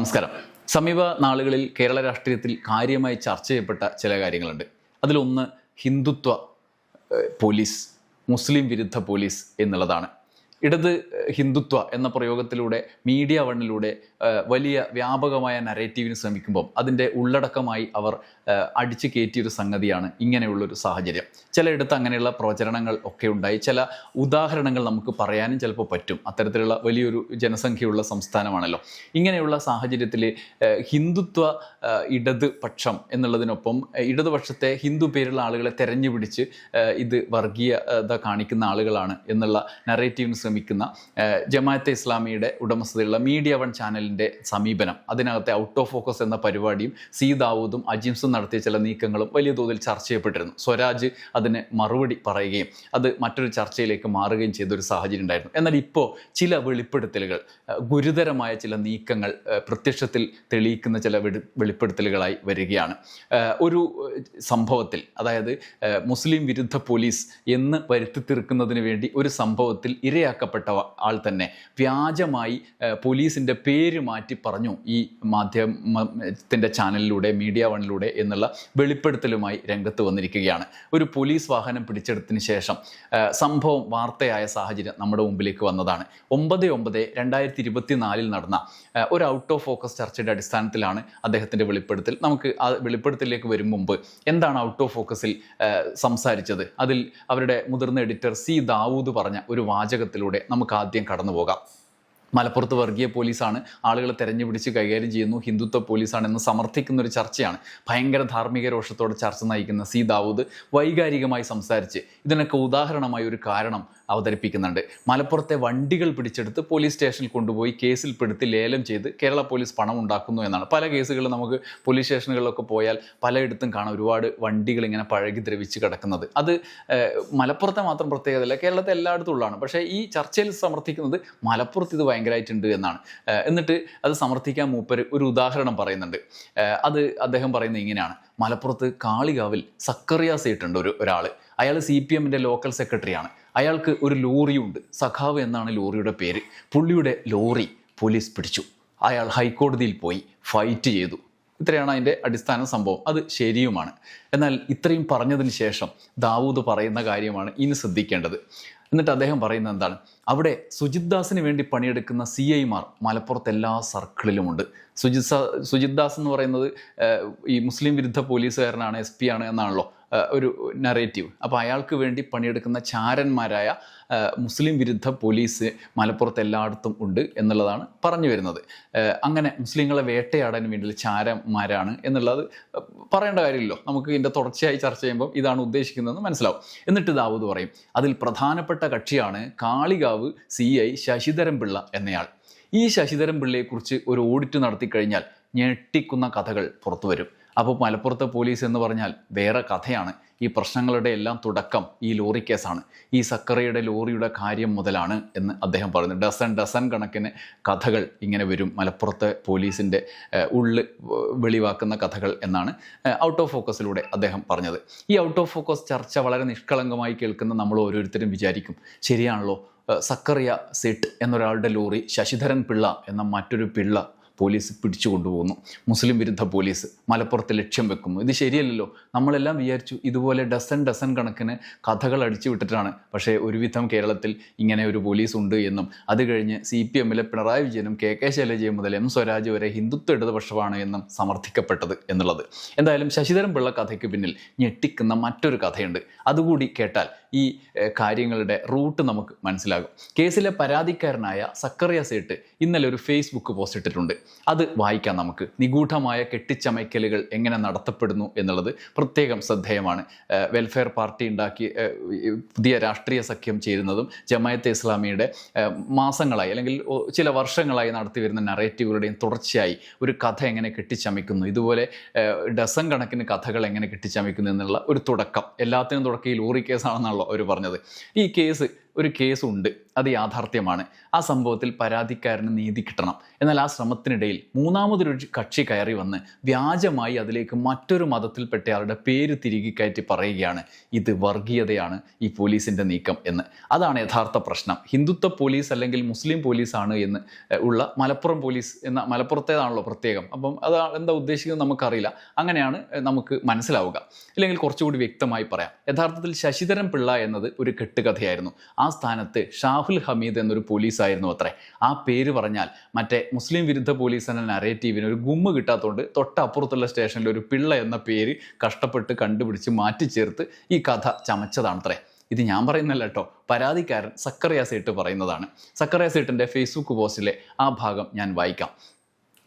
നമസ്കാരം. സമീപ നാളുകളിൽ കേരള രാഷ്ട്രീയത്തിൽ കാര്യമായി ചർച്ച ചെയ്യപ്പെട്ട ചില കാര്യങ്ങളുണ്ട്. അതിലൊന്ന് ഹിന്ദുത്വ പോലീസ് മുസ്ലിം വിരുദ്ധ പോലീസ് എന്നുള്ളതാണ്. ഇടത് ഹിന്ദുത്വ എന്ന പ്രയോഗത്തിലൂടെ മീഡിയ വണ്ണിലൂടെ വലിയ വ്യാപകമായ നരേറ്റീവിന് ശ്രമിക്കുമ്പോൾ അതിന്റെ ഉള്ളടക്കമായി അവർ അടിച്ചു കയറ്റിയൊരു സംഗതിയാണ് ഇങ്ങനെയുള്ളൊരു സാഹചര്യം. ചിലയിടത്ത് അങ്ങനെയുള്ള പ്രചരണങ്ങൾ ഒക്കെ ഉണ്ടായി. ചില ഉദാഹരണങ്ങൾ നമുക്ക് പറയാനും ചിലപ്പോൾ പറ്റും. അത്തരത്തിലുള്ള വലിയൊരു ജനസംഖ്യയുള്ള സംസ്ഥാനമാണല്ലോ. ഇങ്ങനെയുള്ള സാഹചര്യത്തിൽ ഹിന്ദുത്വ ഇടതുപക്ഷം ഇടത് പക്ഷം എന്നുള്ളതിനൊപ്പം ഇടതുപക്ഷത്തെ ഹിന്ദു പേരുള്ള ആളുകളെ തെരഞ്ഞുപിടിച്ച് ഇത് വർഗീയത കാണിക്കുന്ന ആളുകളാണ് എന്നുള്ള നറേറ്റീവിന് ശ്രമിക്കുന്ന ജമാഅത്തെ ഇസ്ലാമിയുടെ ഉടമസ്ഥതയുള്ള മീഡിയ വൺ ചാനലിന്റെ സമീപനം. അതിനകത്തെ ഔട്ട് ഓഫ് ഫോക്കസ് എന്ന പരിപാടിയും സി ദാവൂദും അജിംസും നടത്തിയ ചില നീക്കങ്ങളും വലിയ തോതിൽ ചർച്ച ചെയ്യപ്പെട്ടിരുന്നു. സ്വരാജ് അതിന് മറുപടി പറയുകയും അത് മറ്റൊരു ചർച്ചയിലേക്ക് മാറുകയും ചെയ്ത ഒരു സാഹചര്യം ഉണ്ടായിരുന്നു. എന്നാൽ ഇപ്പോൾ ചില വെളിപ്പെടുത്തലുകൾ ഗുരുതരമായ ചില നീക്കങ്ങൾ പ്രത്യക്ഷത്തിൽ തെളിയിക്കുന്ന ചില വെളി വെളിപ്പെടുത്തലുകളായി വരികയാണ്. ഒരു സംഭവത്തിൽ അതായത് മുസ്ലിം വിരുദ്ധ പോലീസ് എന്ന് വരുത്തി തീർക്കുന്നതിന് വേണ്ടി ഒരു സംഭവത്തിൽ ഇരയാക്കപ്പെട്ട ആൾ തന്നെ വ്യാജമായി പോലീസിന്റെ പേര് മാറ്റി പറഞ്ഞു ഈ മാധ്യമത്തിന്റെ ചാനലിലൂടെ മീഡിയ വണിലൂടെ എന്നുള്ള വെളിപ്പെടുത്തലുമായി രംഗത്ത് വന്നിരിക്കുകയാണ്. ഒരു പോലീസ് വാഹനം പിടിച്ചെടുത്തതിന് ശേഷം സംഭവം വാർത്തയായ സാഹചര്യം നമ്മുടെ മുമ്പിലേക്ക് വന്നതാണ്. ഒമ്പത് ഒമ്പത് രണ്ടായിരത്തി ഇരുപത്തി നാലിൽ നടന്ന ഒരു ഔട്ട് ഓഫ് ഫോക്കസ് ചർച്ചയുടെ അടിസ്ഥാനത്തിലാണ് അദ്ദേഹത്തിന്റെ വെളിപ്പെടുത്തൽ. നമുക്ക് ആ വെളിപ്പെടുത്തലിലേക്ക് വരും മുമ്പ് എന്താണ് ഔട്ട് ഓഫ് ഫോക്കസിൽ സംസാരിച്ചത്? അതിൽ അവരുടെ മുതിർന്ന എഡിറ്റർ സി ദാവൂദ് പറഞ്ഞ ഒരു വാചകത്തിലൂടെ നമുക്ക് ആദ്യം കടന്നു പോകാം മലപ്പുറത്ത് വർഗീയ പോലീസാണ് ആളുകളെ തെരഞ്ഞു പിടിച്ച് കൈകാര്യം ചെയ്യുന്നു. ഹിന്ദുത്വ പോലീസാണ് എന്ന് സമർത്ഥിക്കുന്ന ഒരു ചർച്ചയാണ്. ഭയങ്കര ധാർമ്മിക രോഷത്തോടെ ചർച്ച നയിക്കുന്ന സി. ദാവൂദ് വൈകാരികമായി സംസാരിച്ച് ഇതിനൊക്കെ ഉദാഹരണമായി ഒരു കാരണം അവതരിപ്പിക്കുന്നുണ്ട്. മലപ്പുറത്തെ വണ്ടികൾ പിടിച്ചെടുത്ത് പോലീസ് സ്റ്റേഷനിൽ കൊണ്ടുപോയി കേസിൽ പെടുത്തി ലേലം ചെയ്ത് കേരള പോലീസ് പണം ഉണ്ടാക്കുന്നു എന്നാണ്. പല കേസുകളും നമുക്ക് പോലീസ് സ്റ്റേഷനുകളിലൊക്കെ പോയാൽ പലയിടത്തും കാണാം ഒരുപാട് വണ്ടികൾ ഇങ്ങനെ പഴകി ദ്രവിച്ച് കിടക്കുന്നത്. അത് മലപ്പുറത്തെ മാത്രം പ്രത്യേകതയല്ല കേരളത്തെ എല്ലായിടത്തും ഉള്ളതാണ്. പക്ഷേ ഈ ചർച്ചയിൽ സമർത്ഥിക്കുന്നത് മലപ്പുറത്ത് ഇത് ഭയങ്കരമായിട്ടുണ്ട് എന്നാണ്. എന്നിട്ട് അത് സമർത്ഥിക്കാൻ മൂപ്പർ ഒരു ഉദാഹരണം പറയുന്നുണ്ട്. അത് അദ്ദേഹം പറയുന്നത് ഇങ്ങനെയാണ്. മലപ്പുറത്ത് കാളികാവിൽ സക്കറിയ ഇട്ടുണ്ട് ഒരു ഒരാൾ അയാൾ സി പി എമ്മിന്റെ ലോക്കൽ സെക്രട്ടറിയാണ്. അയാൾക്ക് ഒരു ലോറിയുണ്ട്. സഖാവ് എന്നാണ് ലോറിയുടെ പേര്. പുള്ളിയുടെ ലോറി പോലീസ് പിടിച്ചു. അയാൾ ഹൈക്കോടതിയിൽ പോയി ഫൈറ്റ് ചെയ്തു. ഇത്രയാണ് അതിന്റെ അടിസ്ഥാന സംഭവം. അത് ശരിയുമാണ്. എന്നാൽ ഇത്രയും പറഞ്ഞതിന് ശേഷം ദാവൂദ് പറയുന്ന കാര്യമാണ് ഇനി ശ്രദ്ധിക്കേണ്ടത്. എന്നിട്ട് അദ്ദേഹം പറയുന്നത് എന്താണ്? അവിടെ സുജിത് ദാസിന് വേണ്ടി പണിയെടുക്കുന്ന സി ഐമാർ മലപ്പുറത്ത് എല്ലാ സർക്കിളിലുമുണ്ട്. സുജിത് സുജിത് ദാസ് എന്ന് പറയുന്നത് ഈ മുസ്ലിം വിരുദ്ധ പോലീസുകാരനാണ് എസ് പി ആണ് എന്നാണല്ലോ. ഒരു നറേറ്റീവ് അപ്പോൾ അയാൾക്ക് വേണ്ടി പണിയെടുക്കുന്ന ചാരന്മാരായ മുസ്ലിം വിരുദ്ധ പോലീസ് മലപ്പുറത്ത് എല്ലായിടത്തും ഉണ്ട് എന്നുള്ളതാണ് പറഞ്ഞു വരുന്നത്. അങ്ങനെ മുസ്ലിങ്ങളെ വേട്ടയാടാൻ വേണ്ടി ചാരന്മാരാണ് എന്നുള്ളത് പറയേണ്ട കാര്യമില്ലല്ലോ. നമുക്ക് ഇതിന്റെ തുടർച്ചയായി ചർച്ച ചെയ്യുമ്പോൾ ഇതാണ് ഉദ്ദേശിക്കുന്നതെന്ന് മനസ്സിലാവും. എന്നിട്ട് ദാവൂദ് പറയും അതിൽ പ്രധാനപ്പെട്ട കക്ഷിയാണ് കാളികാവ് സി ഐ ശശിധരൻ പിള്ള എന്നയാൾ. ഈ ശശിധരൻ പിള്ളയെക്കുറിച്ച് ഒരു ഓഡിറ്റ് നടത്തി കഴിഞ്ഞാൽ ഞെട്ടിക്കുന്ന കഥകൾ പുറത്തു വരും. അപ്പോൾ മലപ്പുറത്തെ പോലീസ് എന്ന് പറഞ്ഞാൽ വേറെ കഥയാണ്. ഈ പ്രശ്നങ്ങളുടെ എല്ലാം തുടക്കം ഈ ലോറി കേസാണ്. ഈ സക്കറയുടെ ലോറിയുടെ കാര്യം മുതലാണ് എന്ന് അദ്ദേഹം പറഞ്ഞു. ഡസൻ ഡസൻ കണക്കിന് കഥകൾ ഇങ്ങനെ വരും. മലപ്പുറത്തെ പോലീസിന്റെ ഉള്ളിൽ വെളിവാക്കുന്ന കഥകൾ എന്നാണ് ഔട്ട് ഓഫ് ഫോക്കസിലൂടെ അദ്ദേഹം പറഞ്ഞത്. ഈ ഔട്ട് ഓഫ് ഫോക്കസ് ചർച്ച വളരെ നിഷ്കളങ്കമായി കേൾക്കുന്ന നമ്മൾ ഓരോരുത്തരും വിചാരിക്കും ശരിയാണല്ലോ സക്കറിയ സെറ്റ് എന്നൊരാളുടെ ലോറി ശശിധരൻ പിള്ള എന്ന മറ്റൊരു പിള്ള പോലീസ് പിടിച്ചു കൊണ്ടുപോകുന്നു. മുസ്ലിം വിരുദ്ധ പോലീസ് മലപ്പുറത്ത് ലക്ഷ്യം വെക്കുന്നു. ഇത് ശരിയല്ലല്ലോ. നമ്മളെല്ലാം വിചാരിച്ചു ഇതുപോലെ ഡസൻ ഡസൻ കണക്കിന് കഥകൾ അടിച്ചു വിട്ടിട്ടാണ്. പക്ഷേ ഒരുവിധം കേരളത്തിൽ ഇങ്ങനെ ഒരു പോലീസ് ഉണ്ട് എന്നും അത് കഴിഞ്ഞ് സി പി എമ്മിലെ പിണറായി വിജയനും കെ കെ ശൈലജയും മുതൽ എം സ്വരാജ് വരെ ഹിന്ദുത്വ ഇടതുപക്ഷമാണ് എന്നും സമർത്ഥിക്കപ്പെട്ടത് എന്നുള്ളത്. എന്തായാലും ശശിധരൻ പിള്ള കഥയ്ക്ക് പിന്നിൽ ഞെട്ടിക്കുന്ന മറ്റൊരു കഥയുണ്ട്. അതുകൂടി കേട്ടാൽ ഈ കാര്യങ്ങളുടെ റൂട്ട് നമുക്ക് മനസ്സിലാകും. കേസിലെ പരാതിക്കാരനായ സക്കറിയ സേട്ട് ഇന്നലെ ഒരു ഫേസ്ബുക്ക് പോസ്റ്റ് ഇട്ടിട്ടുണ്ട്. അത് വായിക്കാം നമുക്ക്. നിഗൂഢമായ കെട്ടിച്ചമയ്ക്കലുകൾ എങ്ങനെ നടത്തപ്പെടുന്നു എന്നുള്ളത് പ്രത്യേകം ശ്രദ്ധേയമാണ്. വെൽഫെയർ പാർട്ടി ഉണ്ടാക്കി പുതിയ രാഷ്ട്രീയ സഖ്യം ചേരുന്നതും ജമായത്തെ ഇസ്ലാമിയുടെ മാസങ്ങളായി അല്ലെങ്കിൽ ചില വർഷങ്ങളായി നടത്തി വരുന്ന നറേറ്റീവുകളുടെയും തുടർച്ചയായി ഒരു കഥ എങ്ങനെ കെട്ടിച്ചമയ്ക്കുന്നു ഇതുപോലെ ഡസൻ കണക്കിന് കഥകൾ എങ്ങനെ കെട്ടിച്ചമയ്ക്കുന്നു എന്നുള്ള ഒരു തുടക്കം. എല്ലാത്തിനും തുടക്കം ഈ ലോറി കേസാണെന്നാണല്ലോ അവർ പറഞ്ഞത്. ഈ കേസ് ഒരു കേസുണ്ട് അത് യാഥാർത്ഥ്യമാണ്. ആ സംഭവത്തിൽ പരാതിക്കാരന് നീതി കിട്ടണം. എന്നാൽ ആ ശ്രമത്തിനിടയിൽ മൂന്നാമതൊരു കക്ഷി കയറി വന്ന് വ്യാജമായി അതിലേക്ക് മറ്റൊരു മതത്തിൽപ്പെട്ടയാളുടെ പേര് തിരികെ കയറ്റി പറയുകയാണ്. ഇത് വർഗീയതയാണ് ഈ പോലീസിന്റെ നീക്കം എന്ന്. അതാണ് യഥാർത്ഥ പ്രശ്നം. ഹിന്ദുത്വ പോലീസ് അല്ലെങ്കിൽ മുസ്ലിം പോലീസാണ് എന്ന് ഉള്ള മലപ്പുറം പോലീസ് എന്ന മലപ്പുറത്തേതാണല്ലോ പ്രത്യേകം. അപ്പം അത് എന്താ ഉദ്ദേശിക്കുന്നത് നമുക്കറിയില്ല. അങ്ങനെയാണ് നമുക്ക് മനസ്സിലാവുക. ഇല്ലെങ്കിൽ കുറച്ചുകൂടി വ്യക്തമായി പറയാം. യഥാർത്ഥത്തിൽ ശശിധരൻ പിള്ള എന്നത് ഒരു കെട്ടുകഥയായിരുന്നു. ആ സ്ഥാനത്ത് ഷാഹുൽ ഹമീദ് എന്നൊരു പോലീസായിരുന്നു അത്രേ. ആ പേര് പറഞ്ഞാൽ മറ്റേ മുസ്ലിം വിരുദ്ധ പോലീസ് എന്ന നരേറ്റീവിന് ഒരു ഗുമ്മ കിട്ടാത്തതുകൊണ്ട് തൊട്ടപ്പുറത്തുള്ള സ്റ്റേഷനിൽ ഒരു പിള്ള എന്ന പേര് കഷ്ടപ്പെട്ട് കണ്ടുപിടിച്ച് മാറ്റി ചേർത്ത് ഈ കഥ ചമച്ചതാണത്രേ. ഇത് ഞാൻ പറയുന്നല്ല കേട്ടോ പരാതിക്കാരൻ സക്കറിയ സേട്ട് പറയുന്നതാണ്. സക്കറിയ സേട്ടിന്റെ ഫേസ്ബുക്ക് പോസ്റ്റിലെ ആ ഭാഗം ഞാൻ വായിക്കാം.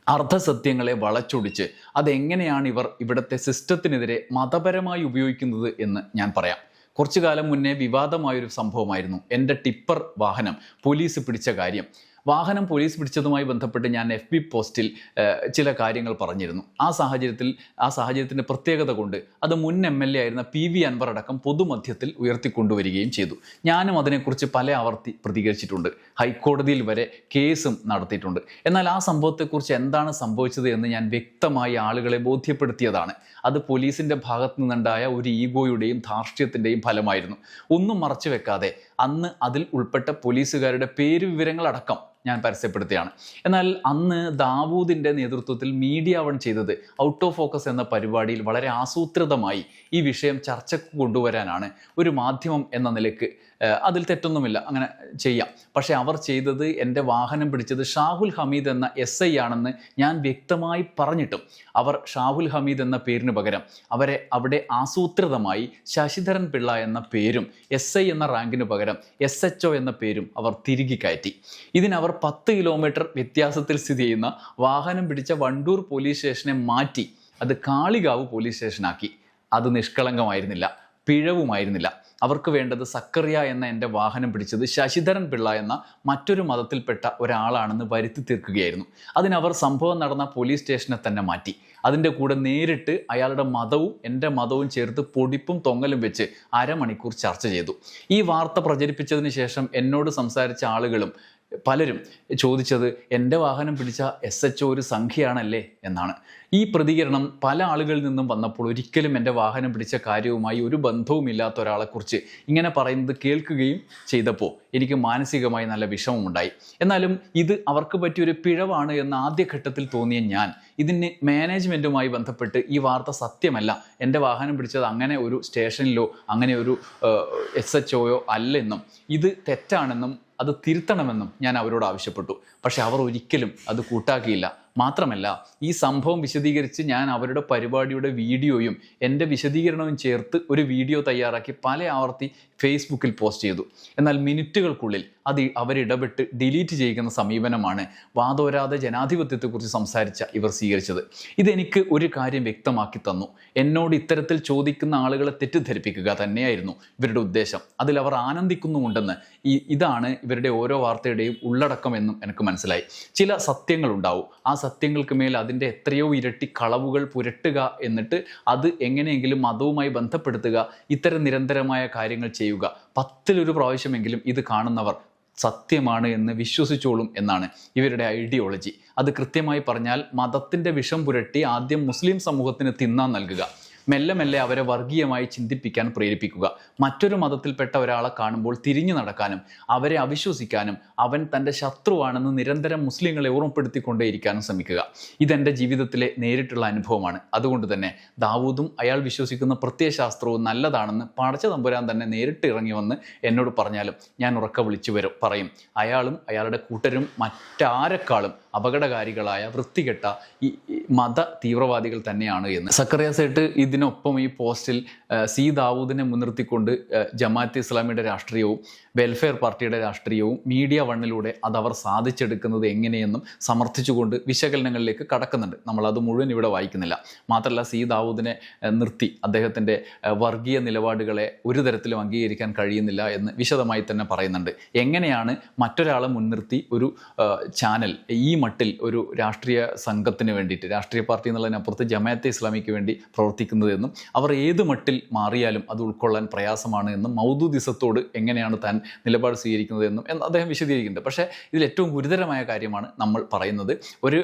അർദ്ധസത്യങ്ങളെ വളച്ചൊടിച്ച് അതെങ്ങനെയാണ് ഇവർ ഇവിടുത്തെ സിസ്റ്റത്തിനെതിരെ മതപരമായി ഉപയോഗിക്കുന്നത് എന്ന് ഞാൻ പറയാം. കുറച്ചു കാലം മുന്നേ വിവാദമായൊരു സംഭവമായിരുന്നു. എന്റെ ടിപ്പർ വാഹനം പോലീസ് പിടിച്ച കാര്യം. വാഹനം പോലീസ് പിടിച്ചതുമായി ബന്ധപ്പെട്ട് ഞാൻ എഫ് ബി പോസ്റ്റിൽ ചില കാര്യങ്ങൾ പറഞ്ഞിരുന്നു. ആ സാഹചര്യത്തിൽ ആ സാഹചര്യത്തിന്റെ പ്രത്യേകത കൊണ്ട് അത് മുൻ എം എൽ എ ആയിരുന്ന പി വി അൻവർ അടക്കം പൊതുമധ്യത്തിൽ ഉയർത്തിക്കൊണ്ടുവരികയും ചെയ്തു. ഞാനും അതിനെക്കുറിച്ച് പല ആവർത്തി പ്രതികരിച്ചിട്ടുണ്ട്. ഹൈക്കോടതിയിൽ വരെ കേസും നടത്തിയിട്ടുണ്ട്. എന്നാൽ ആ സംഭവത്തെക്കുറിച്ച് എന്താണ് സംഭവിച്ചത് എന്ന് ഞാൻ വ്യക്തമായി ആളുകളെ ബോധ്യപ്പെടുത്തിയതാണ്. അത് പോലീസിന്റെ ഭാഗത്തു നിന്നുണ്ടായ ഒരു ഈഗോയുടെയും ധാർഷ്ട്യത്തിന്റെയും ഫലമായിരുന്നു. ഒന്നും മറച്ചു വെക്കാതെ അന്ന് അതിൽ ഉൾപ്പെട്ട പോലീസുകാരുടെ പേര് വിവരങ്ങളടക്കം ഞാൻ പരസ്യപ്പെടുത്തിയാണ്. എന്നാൽ അന്ന് ദാവൂദിന്റെ നേതൃത്വത്തിൽ മീഡിയ വൺ ചെയ്തത് ഔട്ട് ഓഫ് ഫോക്കസ് എന്ന പരിപാടിയിൽ വളരെ ആസൂത്രിതമായി ഈ വിഷയം ചർച്ചയ്ക്ക് കൊണ്ടുവരാനാണ് ഒരു മാധ്യമം എന്ന നിലയ്ക്ക് അതിൽ തെറ്റൊന്നുമില്ല. അങ്ങനെ ചെയ്യാം. പക്ഷേ അവർ ചെയ്തത് എന്റെ വാഹനം പിടിച്ചത് ഷാഹുൽ ഹമീദ് എന്ന എസ് ഐ ആണെന്ന് ഞാൻ വ്യക്തമായി പറഞ്ഞിട്ടും അവർ ഷാഹുൽ ഹമീദ് എന്ന പേരിന് പകരം അവരെ അവിടെ ആസൂത്രിതമായി ശശിധരൻ പിള്ള എന്ന പേരും എസ് ഐ എന്ന റാങ്കിന് പകരം എസ് എച്ച് ഒ എന്ന പേരും അവർ തിരികെ കയറ്റി. ഇതിനവർ പത്ത് കിലോമീറ്റർ വ്യത്യാസത്തിൽ സ്ഥിതി ചെയ്യുന്ന വാഹനം പിടിച്ച വണ്ടൂർ പോലീസ് സ്റ്റേഷനെ മാറ്റി അത് കാളികാവ് പോലീസ് സ്റ്റേഷനാക്കി. അത് നിഷ്കളങ്കമായിരുന്നില്ല പിഴവുമായിരുന്നില്ല. അവർക്ക് വേണ്ടത് സക്കറിയ എന്ന എന്റെ വാഹനം പിടിച്ചത് ശശിധരൻ പിള്ള എന്ന മറ്റൊരു മതത്തിൽപ്പെട്ട ഒരാളാണെന്ന് വരുത്തി തീർക്കുകയായിരുന്നു. അതിനവർ സംഭവം നടന്ന പോലീസ് സ്റ്റേഷനെ തന്നെ മാറ്റി. അതിന്റെ കൂടെ നേരിട്ട് അയാളുടെ മതവും എന്റെ മതവും ചേർത്ത് പൊടിപ്പും തൊങ്ങലും വെച്ച് അരമണിക്കൂർ ചർച്ച ചെയ്തു. ഈ വാർത്ത പ്രചരിപ്പിച്ചതിന് ശേഷം എന്നോട് സംസാരിച്ച ആളുകളും പലരും ചോദിച്ചത് എന്റെ വാഹനം പിടിച്ച എസ് എച്ച് ഒരു സംഖ്യയാണല്ലേ? എന്നാണ്. ഈ പ്രതികരണം പല ആളുകളിൽ നിന്നും വന്നപ്പോൾ ഒരിക്കലും എന്റെ വാഹനം പിടിച്ച കാര്യവുമായി ഒരു ബന്ധവുമില്ലാത്ത ഒരാളെക്കുറിച്ച് ഇങ്ങനെ പറയുന്നത് കേൾക്കുകയും ചെയ്തപ്പോൾ എനിക്ക് മാനസികമായി നല്ല വിഷമമുണ്ടായി. എന്നാലും ഇത് അവർക്ക് പറ്റിയൊരു പിഴവാണ് എന്ന് ആദ്യഘട്ടത്തിൽ തോന്നിയ ഞാൻ ഇതിന് മാനേജ്മെന്റുമായി ബന്ധപ്പെട്ട് ഈ വാർത്ത സത്യമല്ല. എന്റെ വാഹനം പിടിച്ചത് അങ്ങനെ ഒരു സ്റ്റേഷനിലോ അങ്ങനെ ഒരു എസ് എച്ച് ഒയോ അല്ലെന്നും ഇത് തെറ്റാണെന്നും അത് തിരുത്തണമെന്നും ഞാൻ അവരോട് ആവശ്യപ്പെട്ടു. പക്ഷെ അവർ ഒരിക്കലും അത് കൂട്ടാക്കിയില്ല. മാത്രമല്ല ഈ സംഭവം വിശദീകരിച്ച് ഞാൻ അവരുടെ പരിപാടിയുടെ വീഡിയോയും എന്റെ വിശദീകരണവും ചേർത്ത് ഒരു വീഡിയോ തയ്യാറാക്കി പല ആവർത്തി ഫേസ്ബുക്കിൽ പോസ്റ്റ് ചെയ്തു. എന്നാൽ മിനിറ്റുകൾക്കുള്ളിൽ അത് അവരിടപെട്ട് ഡിലീറ്റ് ചെയ്യുന്ന സമീപനമാണ് വാദോരാതെ ജനാധിപത്യത്തെക്കുറിച്ച് സംസാരിച്ച ഇവർ സ്വീകരിച്ചത്. ഇതെനിക്ക് ഒരു കാര്യം വ്യക്തമാക്കി തന്നു. എന്നോട് ഇത്തരത്തിൽ ചോദിക്കുന്ന ആളുകളെ തെറ്റിദ്ധരിപ്പിക്കുക തന്നെയായിരുന്നു ഇവരുടെ ഉദ്ദേശം. അതിൽ അവർ ആനന്ദിക്കുന്നുമുണ്ടെന്ന് ഈ ഇതാണ് ഇവരുടെ ഓരോ വാർത്തയുടെയും ഉള്ളടക്കമെന്നും എനിക്ക് മനസ്സിലായി. ചില സത്യങ്ങളുണ്ടാവും. ആ സത്യങ്ങൾക്ക് മേൽ അതിന്റെ എത്രയോ ഇരട്ടി കളവുകൾ പുരട്ടുക എന്നിട്ട് അത് എങ്ങനെയെങ്കിലും മതവുമായി ബന്ധപ്പെടുത്തുക ഇത്തരം നിരന്തരമായ കാര്യങ്ങൾ ചെയ്യുക. പത്തിലൊരു പ്രാവശ്യമെങ്കിലും ഇത് കാണുന്നവർ സത്യമാണ് എന്ന് വിശ്വസിച്ചോളും എന്നാണ് ഇവരുടെ ഐഡിയോളജി അത് കൃത്യമായി പറഞ്ഞാൽ മതത്തിന്റെ വിഷം പുരട്ടി ആദ്യം മുസ്ലിം സമൂഹത്തിന് തിന്നാൻ നൽകുക. മെല്ലെ മെല്ലെ അവരെ വർഗീയമായി ചിന്തിപ്പിക്കാൻ പ്രേരിപ്പിക്കുക. മറ്റൊരു മതത്തിൽപ്പെട്ട ഒരാളെ കാണുമ്പോൾ തിരിഞ്ഞു നടക്കാനും അവരെ അവിശ്വസിക്കാനും അവൻ തന്റെ ശത്രുവാണെന്ന് നിരന്തരം മുസ്ലിങ്ങളെ ഓർമ്മപ്പെടുത്തിക്കൊണ്ടേയിരിക്കാനും ശ്രമിക്കുക. ഇതെന്റെ ജീവിതത്തിലെ നേരിട്ടുള്ള അനുഭവമാണ്. അതുകൊണ്ട് തന്നെ ദാവൂദും അയാൾ വിശ്വസിക്കുന്ന പ്രത്യയശാസ്ത്രവും നല്ലതാണെന്ന് പടച്ച തമ്പുരാൻ തന്നെ നേരിട്ട് ഇറങ്ങി വന്ന് എന്നോട് പറഞ്ഞാലും ഞാൻ ഉറക്ക വിളിച്ചു വരും പറയും. അയാളും അയാളുടെ കൂട്ടരും മറ്റാരെക്കാളും അപകടകാരികളായ വൃത്തികെട്ട ഈ മത തീവ്രവാദികൾ തന്നെയാണ് എന്ന്. സക്കറിയാസേട്ട് ഇതിനൊപ്പം ഈ പോസ്റ്റിൽ സി ദാവൂദിനെ മുൻനിർത്തിക്കൊണ്ട് ജമാഅത്ത് ഇസ്ലാമിയുടെ രാഷ്ട്രീയവും വെൽഫെയർ പാർട്ടിയുടെ രാഷ്ട്രീയവും മീഡിയ വണ്ണിലൂടെ അതവർ സാധിച്ചെടുക്കുന്നത് എങ്ങനെയെന്നും സമർത്ഥിച്ചുകൊണ്ട് വിശകലനങ്ങളിലേക്ക് കടക്കുന്നുണ്ട്. നമ്മൾ അത് മുഴുവൻ ഇവിടെ വായിക്കുന്നില്ല. മാത്രമല്ല സി ദാവൂദിനെ നിർത്തി അദ്ദേഹത്തിന്റെ വർഗീയ നിലപാടുകളെ ഒരു തരത്തിലും അംഗീകരിക്കാൻ കഴിയുന്നില്ല എന്ന് വിശദമായി തന്നെ പറയുന്നുണ്ട്. എങ്ങനെയാണ് മറ്റൊരാളെ മുൻനിർത്തി ഒരു ചാനൽ ഈ മട്ടിൽ ഒരു രാഷ്ട്രീയ സംഘത്തിന് വേണ്ടിയിട്ട് രാഷ്ട്രീയ പാർട്ടി എന്നുള്ളതിനപ്പുറത്ത് ജമാഅത്തെ ഇസ്ലാമിക്ക് വേണ്ടി പ്രവർത്തിക്കുന്നതെന്നും അവർ ഏത് മട്ടിൽ മാറിയാലും അത് ഉൾക്കൊള്ളാൻ പ്രയാസമാണ് എന്നും മൗദൂദിസത്തോട് എങ്ങനെയാണ് താൻ നിലപാട് സ്വീകരിക്കുന്നതെന്നും എന്ന് അദ്ദേഹം വിശദീകരിക്കുന്നുണ്ട്. പക്ഷേ ഇതിൽ ഏറ്റവും ഗുരുതരമായ കാര്യമാണ് നമ്മൾ പറയുന്നത്. ഒരു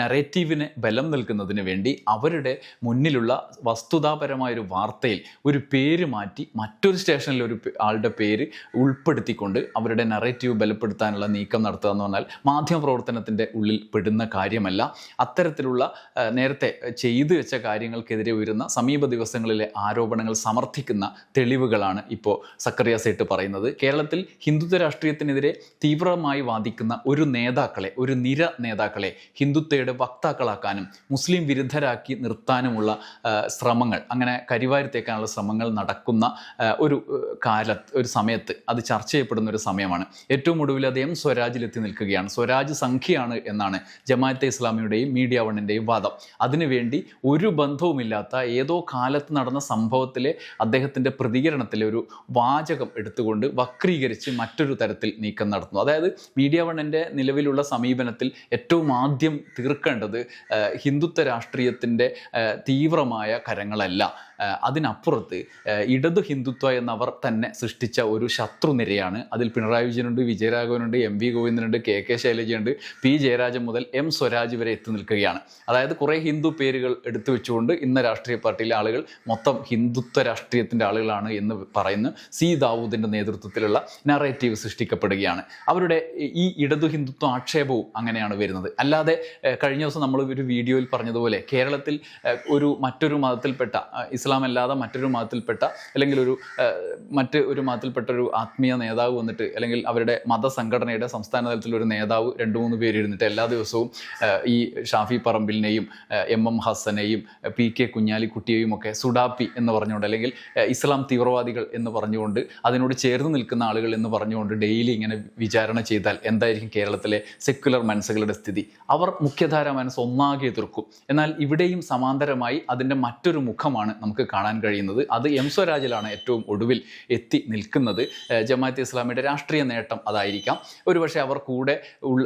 നറേറ്റീവിന് ബലം നൽകുന്നതിന് വേണ്ടി അവരുടെ മുന്നിലുള്ള വസ്തുതാപരമായ ഒരു വാർത്തയിൽ ഒരു പേര് മാറ്റി മറ്റൊരു സ്റ്റേഷനിൽ ഒരു ആളുടെ പേര് ഉൾപ്പെടുത്തിക്കൊണ്ട് അവരുടെ നറേറ്റീവ് ബലപ്പെടുത്താനുള്ള നീക്കം നടത്തുക എന്ന് പറഞ്ഞാൽ മാധ്യമപ്രവർത്തനത്തിന്റെ ഉള്ളിൽ പെടുന്ന കാര്യമല്ല. അത്തരത്തിലുള്ള നേരത്തെ ചെയ്തു വെച്ച കാര്യങ്ങൾക്കെതിരെ ഉയരുന്ന സമീപ ദിവസങ്ങളിലെ ആരോപണങ്ങൾ സമർത്ഥിക്കുന്ന തെളിവുകളാണ് ഇപ്പോൾ സക്കറിയ സേട്ട് പറയുന്നത്. കേരളത്തിൽ ഹിന്ദുത്വ രാഷ്ട്രീയത്തിനെതിരെ തീവ്രമായി വാദിക്കുന്ന ഒരു നേതാക്കളെ ഒരു നിര നേതാക്കളെ ഹിന്ദുത്വയുടെ വക്താക്കളാക്കാനും മുസ്ലിം വിരുദ്ധരാക്കി നിർത്താനുമുള്ള ശ്രമങ്ങൾ അങ്ങനെ കരിവാരിത്തേക്കാനുള്ള ശ്രമങ്ങൾ നടക്കുന്ന ഒരു കാല ഒരു സമയത്ത് അത് ചർച്ച ചെയ്യപ്പെടുന്ന ഒരു സമയമാണ്. ഏറ്റവും ഒടുവിൽ അദ്ദേഹം സ്വരാജിലെത്തി നിൽക്കുകയാണ്. സ്വരാജ് സംഖ്യയാണ് എന്നാണ് ജമാഅത്തെ ഇസ്ലാമിയുടെയും മീഡിയ വണ്ണിന്റെയും വാദം. അതിനുവേണ്ടി ഒരു ബന്ധവുമില്ലാത്ത ഏതോ കാലത്ത് നടന്ന സംഭവത്തിലെ അദ്ദേഹത്തിന്റെ പ്രതികരണത്തിലെ ഒരു വാചകം എടുത്തുകൊണ്ട് വക്രീകരിച്ച് മറ്റൊരു തരത്തിൽ നീക്കം നടത്തുന്നു. അതായത് മീഡിയ വണ്ണിന്റെ നിലവിലുള്ള സമീപനത്തിൽ ഏറ്റവും ആദ്യം തീർക്കേണ്ടത് ഹിന്ദുത്വ രാഷ്ട്രീയത്തിന്റെ തീവ്രമായ കരങ്ങളല്ല. അതിനപ്പുറത്ത് ഇടതു ഹിന്ദുത്വ എന്നവർ തന്നെ സൃഷ്ടിച്ച ഒരു ശത്രുനിരയാണ് അതിൽ പിണറായി വിജയനുണ്ട് വിജയരാഘവനുണ്ട് എം വി ഗോവിന്ദനുണ്ട് കെ കെ ശൈലജയുണ്ട് പി ജയരാജൻ മുതൽ എം സ്വരാജ് വരെ എത്തി നിൽക്കുകയാണ്. അതായത് കുറേ ഹിന്ദു പേരുകൾ എടുത്തു വെച്ചുകൊണ്ട് ഇന്ന രാഷ്ട്രീയ പാർട്ടിയിലെ ആളുകൾ മൊത്തം ഹിന്ദുത്വ രാഷ്ട്രീയത്തിന്റെ ആളുകളാണ് എന്ന് പറയുന്ന. സി ദാവൂദിന്റെ നേതൃത്വത്തിലുള്ള നറേറ്റീവ് സൃഷ്ടിക്കപ്പെടുകയാണ്. അവരുടെ ഈ ഇടതു ഹിന്ദുത്വ ആക്ഷേപവും അങ്ങനെയാണ് വരുന്നത്. അല്ലാതെ കഴിഞ്ഞ ദിവസം നമ്മൾ ഒരു വീഡിയോയിൽ പറഞ്ഞതുപോലെ കേരളത്തിൽ ഒരു മറ്റൊരു മതത്തിൽപ്പെട്ട ഇസ്ലാം അല്ലാതെ മറ്റൊരു മതത്തിൽപ്പെട്ട അല്ലെങ്കിൽ ഒരു മറ്റ് ഒരു മതത്തിൽപ്പെട്ട ഒരു ആത്മീയ നേതാവ് വന്നിട്ട് അല്ലെങ്കിൽ അവരുടെ മതസംഘടനയുടെ സംസ്ഥാന തലത്തിൽ ഒരു നേതാവ് രണ്ട് മൂന്ന് പേര് ഇരുന്നിട്ട് എല്ലാ ദിവസവും ഈ ഷാഫി പറമ്പിലിനെയും എം എം ഹസനെയും പി കെ കുഞ്ഞാലിക്കുട്ടിയെയും ഒക്കെ സുഡാപ്പി എന്ന് പറഞ്ഞുകൊണ്ട് അല്ലെങ്കിൽ ഇസ്ലാം തീവ്രവാദികൾ എന്ന് പറഞ്ഞുകൊണ്ട് അതിനോട് ചേർന്ന് നിൽക്കുന്ന ആളുകൾ എന്ന് പറഞ്ഞുകൊണ്ട് ഡെയിലി ഇങ്ങനെ വിചാരണ ചെയ്താൽ എന്തായിരിക്കും കേരളത്തിലെ സെക്യുലർ മനസ്സുകളുടെ സ്ഥിതി? അവർ മുഖ്യധാര മനസ്സ് ഒന്നാകെ എതിർക്കും. എന്നാൽ ഇവിടെയും സമാന്തരമായി അതിന്റെ മറ്റൊരു മുഖമാണ് നമുക്ക് കാണാൻ കഴിയുന്നത്. അത് എം സ്വരാജിലാണ് ഏറ്റവും ഒടുവിൽ എത്തി നിൽക്കുന്നത്. ജമാഅത്ത് ഇസ്ലാമിയുടെ രാഷ്ട്രീയ നേട്ടം അതായിരിക്കാം. ഒരുപക്ഷെ അവർ കൂടെ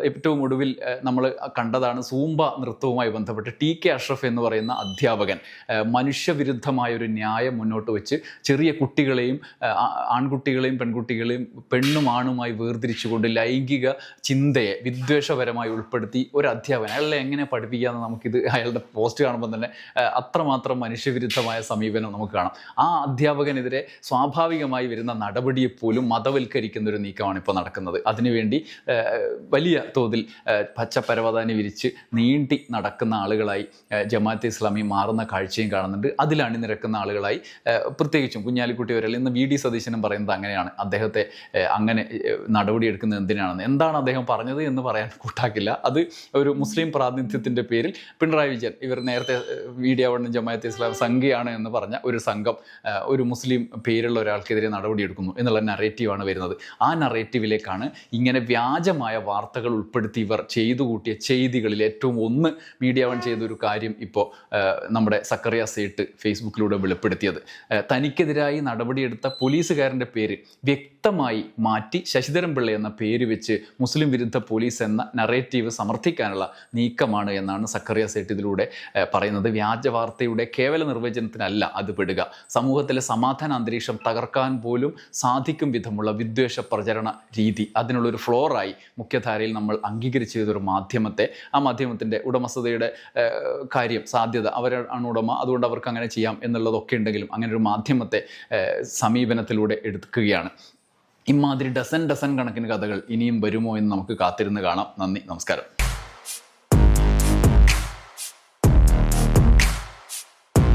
ഏറ്റവും ഒടുവിൽ നമ്മൾ കണ്ടതാണ് സൂംബ നൃത്തവുമായി ബന്ധപ്പെട്ട് ടി കെ അഷ്റഫ് എന്ന് പറയുന്ന അധ്യാപകൻ. മനുഷ്യവിരുദ്ധമായ ഒരു ന്യായം മുന്നോട്ട് വെച്ച് ചെറിയ കുട്ടികളെയും ആൺകുട്ടികളെയും പെൺകുട്ടികളെയും പെണ്ണും ആണുമായി വേർതിരിച്ചുകൊണ്ട് ലൈംഗിക ചിന്തയെ വിദ്വേഷപരമായി ഉൾപ്പെടുത്തി ഒരു അധ്യാപകൻ അയാളെ എങ്ങനെ പഠിപ്പിക്കാമെന്ന് നമുക്കിത് അയാളുടെ പോസ്റ്റ് കാണുമ്പോൾ തന്നെ അത്രമാത്രം മനുഷ്യവിരുദ്ധമായ സമീപനം നമുക്ക് കാണാം. ആ അധ്യാപകനെതിരെ സ്വാഭാവികമായി വരുന്ന നടപടിയെ പോലും മതവൽക്കരിക്കുന്ന ഒരു നീക്കമാണ് ഇപ്പോൾ നടക്കുന്നത്. അതിനുവേണ്ടി വലിയ തോതിൽ പച്ച പച്ചപ്പരവതാനി വിരിച്ച് നീണ്ടി നടക്കുന്ന ആളുകളായി ജമാഅത്ത് ഇസ്ലാമി മാറുന്ന കാഴ്ചയും കാണുന്നുണ്ട് അതിൽ അണിനിരക്കുന്ന ആളുകളായി പ്രത്യേകിച്ചും കുഞ്ഞാലിക്കുട്ടി വരെ ഇന്ന് വി. ഡി. സതീശനും പറയുന്നത് അങ്ങനെയാണ്. അദ്ദേഹത്തെ അങ്ങനെ നടപടിയെടുക്കുന്നത് എന്തിനാണെന്ന്. എന്താണ് അദ്ദേഹം പറഞ്ഞത് എന്ന് പറയാൻ കൂട്ടാക്കില്ല. അത് ഒരു മുസ്ലിം പ്രാതിനിധ്യത്തിന്റെ പേരിൽ പിണറായി വിജയൻ ഇവർ നേരത്തെ മീഡിയ വണ്ണും ജമാഅത്തെ ഇസ്ലാം സംഘിയാണ് എന്ന് പറഞ്ഞ ഒരു സംഘം ഒരു മുസ്ലിം പേരുള്ള ഒരാൾക്കെതിരെ നടപടിയെടുക്കുന്നു എന്നുള്ള നറേറ്റീവാണ് വരുന്നത്. ആ നറേറ്റീവിലേക്കാണ് ഇങ്ങനെ വ്യാജമായ വാർത്തകൾ ഉൾപ്പെടുത്തി ഇവർ ചെയ്തു കൂട്ടിയ ചെയ്തികളിൽ ഏറ്റവും ഒന്ന് മീഡിയ വൺ ചെയ്തൊരു കാര്യം ഇപ്പോൾ നമ്മുടെ സക്കറിയ സേട്ട് ഫേസ്ബുക്കിലൂടെ വെളിപ്പെടുത്തിയത്. തനിക്കെതിരായി നടപടിയെടുത്ത പോലീസുകാരന്റെ പേര് വ്യക്തമായി മാറ്റി ശശിധരൻ പിള്ള എന്ന പേര് വെച്ച് മുസ്ലിം വിരുദ്ധ പോലീസ് എന്ന നറേറ്റീവ് സമർത്ഥിക്കാനുള്ള നീക്കമാണ് എന്നാണ് സക്കറിയ സേട്ട് ഇതിലൂടെ പറയുന്നത്. വ്യാജ വാർത്തയുടെ കേവല നിർവചനത്തിനല്ല അത് പെടുക. സമൂഹത്തിലെ സമാധാന അന്തരീക്ഷം തകർക്കാൻ പോലും സാധിക്കും വിധമുള്ള വിദ്വേഷ പ്രചരണ രീതി. അതിനുള്ളൊരു ഫ്ലോറായി മുഖ്യധാരയിൽ നമ്മൾ അംഗീകരിച്ചു ചെയ്തൊരു മാധ്യമത്തെ ആ മാധ്യമത്തിന്റെ ഉടമസ്ഥതയുടെ കാര്യം സാധ്യത അവരാണ് ഉടമ അതുകൊണ്ട് അവർക്ക് അങ്ങനെ ചെയ്യാം എന്നുള്ളതൊക്കെ ഉണ്ടെങ്കിലും അങ്ങനെ ഒരു മാധ്യമത്തെ സമീപനത്തിലൂടെ എടുക്കുകയാണ്. ഇമാതിരി ഡസൻ ഡസൻ കണക്കിന് കഥകൾ ഇനിയും വരുമോ എന്ന് നമുക്ക് കാത്തിരുന്ന് കാണാം. നന്ദി നമസ്കാരം.